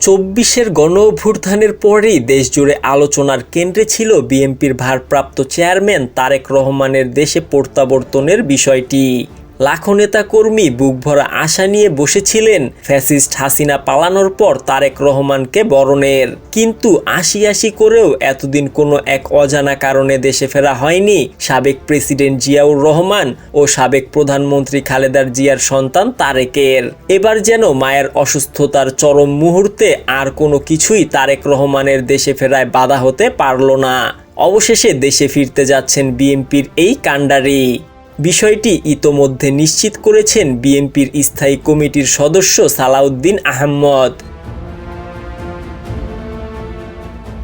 চব্বিশের গণ অভ্যুত্থানের পরেই দেশজুড়ে আলোচনার কেন্দ্রে ছিল বিএনপির ভারপ্রাপ্ত চেয়ারম্যান তারেক রহমানের দেশে প্রত্যাবর্তনের বিষয়টি। লাখো নেতা কর্মী বুক ভরা আশা নিয়ে বসেছিলেন ফ্যাসিস্ট হাসিনা পালানোর পর তারেক রহমানকে বরণের। কিন্তু আশি আশি করেও এতদিন কোনো এক অজানা কারণে দেশে ফেরা হয়নি সাবেক প্রেসিডেন্ট জিয়াউর রহমান ও সাবেক প্রধানমন্ত্রী খালেদার জিয়ার সন্তান তারেকের। এবার যেন মায়ের অসুস্থতার চরম মুহূর্তে আর কোনো কিছুই তারেক রহমানের দেশে ফেরায় বাধা হতে পারল না। অবশেষে দেশে ফিরতে যাচ্ছেন বিএনপির এই কাণ্ডারি। বিষয়টি ইতোমধ্যে নিশ্চিত করেছেন বিএনপির স্থায়ী কমিটির সদস্য সালাউদ্দিন আহমদ।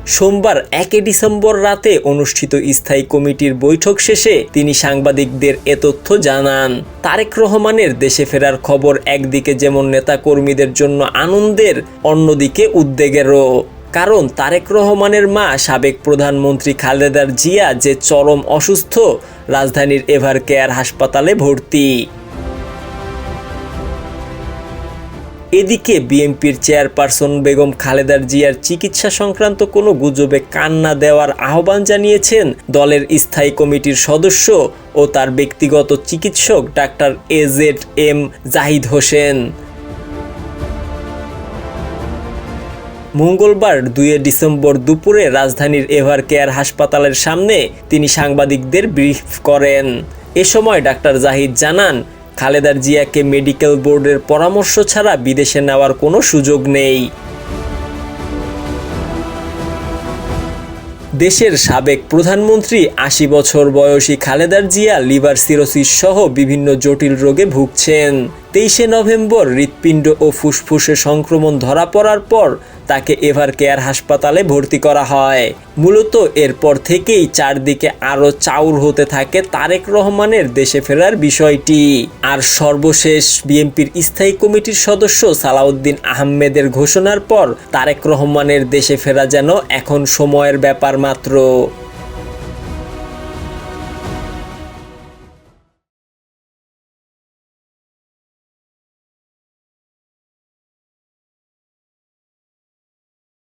সোমবার একে ডিসেম্বর রাতে অনুষ্ঠিত স্থায়ী কমিটির বৈঠক শেষে তিনি সাংবাদিকদের এ তথ্য জানান। তারেক রহমানের দেশে ফেরার খবর একদিকে যেমন নেতাকর্মীদের জন্য আনন্দের, অন্যদিকে উদ্বেগেরও। কারণ তারেক রহমানের মা সাবেক প্রধানমন্ত্রী খালেদার জিয়া যে চরম অসুস্থ, রাজধানীর এভার কেয়ার হাসপাতালে ভর্তি। এদিকে বিএনপির চেয়ারপারসন বেগম খালেদার জিয়ার চিকিৎসা সংক্রান্ত কোনো গুজবে কান না দেওয়ার আহ্বান জানিয়েছেন দলের স্থায়ী কমিটির সদস্য ও তার ব্যক্তিগত চিকিৎসক doctor A Z M Zahid Hossain. মঙ্গলবার দুই ডিসেম্বর দুপুরে রাজধানীর এভার কেয়ার হাসপাতালের সামনে তিনি সাংবাদিকদের ব্রিফ করেন। এ সময় ডাক্তার জাহিদ জানান খালেদার জিয়াকে মেডিকেল বোর্ডের পরামর্শ ছাড়া বিদেশে নেওয়ার কোনো সুযোগ নেই। দেশের সাবেক প্রধানমন্ত্রী আশি বছর বয়সী খালেদার জিয়া লিভার সিরোসিস সহ বিভিন্ন জটিল রোগে ভুগছেন। তেইশে নভেম্বর হৃৎপিণ্ড ও ফুসফুসে সংক্রমণ ধরা পড়ার পর তাকে এভার কেয়ার হাসপাতালে ভর্তি করা হয়। মূলত এরপর থেকেই চারদিকে আরও চাউর হতে থাকে তারেক রহমানের দেশে ফেরার বিষয়টি। আর সর্বশেষ বিএনপির স্থায়ী কমিটির সদস্য সালাউদ্দিন আহমেদের ঘোষণার পর তারেক রহমানের দেশে ফেরা যেন এখন সময়ের ব্যাপার মাত্র।